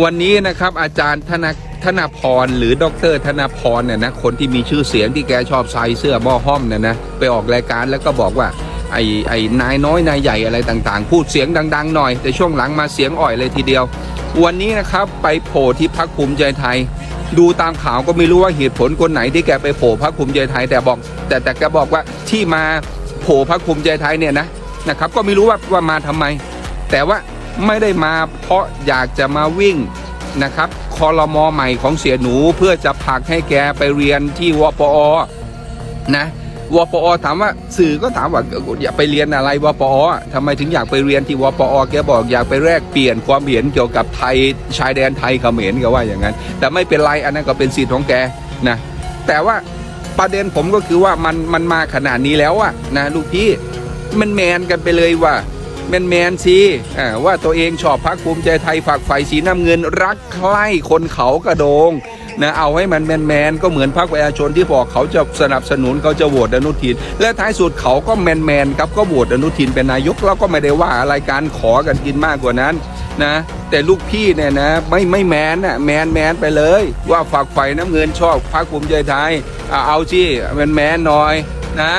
วันนี้นะครับอาจารย์ธนธนพรหรือดรธนพรเนี่ยนะคนที่มีชื่อเสียงที่แกชอบใส่เสื้อหม้อห้อมเนี่ยนะไปออกรายการแล้วก็บอกว่าไอ้ไอ้นายน้อยนายใหญ่อะไรต่างๆ พูดเสียงดัง ๆ หน่อย แต่ช่วงหลังมาเสียงอ่อยเลยทีเดียว วันนี้นะครับไปโผล่ที่พักภูมิใจไทย ดูตามข่าวก็ไม่รู้ว่าเหตุผลคนไหนที่แกไปโผล่พักภูมิใจไทย แต่บอก แต่แต่แกบอกว่าที่มาโผล่พักภูมิใจไทยเนี่ยนะนะครับก็ไม่รู้ว่าว่ามาทำไม แต่ว่า ไม่ได้มาเพราะอยากจะมาวิ่งนะครับคอรมอใหม่ของเสียหนูเพื่อจะผลักให้แกไปเรียนที่วปอนะวปอถามว่าสื่อก็ถามว่าอยากไปเรียนอะไรวปอทำไมถึงอยากไปเรียนที่วปอแกบอกอยากไปแลกเปลี่ยนความเห็นเกี่ยวกับไทยชายแดนไทยเขมรก็ว่าอย่างนั้น แต่ไม่เป็นไรอันนั้นก็เป็นสิทธิ์ของแกนะแต่ว่าประเด็นผมก็คือว่ามันมันมาขนาดนี้แล้วอะนะลูกพี่มันแมนกันไปเลยว่า แมนแมนสิว่าตัวเองชอบพักภูมิใจไทยฝากไฟสีน้ำเงินรักใคร่คนเขากระโดงนะเอาให้มันแมนแมนก็เหมือนพรรคประชาชนที่บอกเขาจะสนับสนุนเขาจะโหวตอนุทิน และท้ายสุดเขาก็แมนแมนครับก็โหวตอนุทินเป็นนายกเราก็ไม่ได้ว่าอะไรการขอกันกินมากกว่านั้นนะแต่ลูกพี่เนี่ยนะไม่ไม่แมนน่ะแมนแมนไปเลย ว่าฝากไฟน้ำเงินชอบพรรคภูมิใจไทยเอาสิแมนแมนหน่อยนะ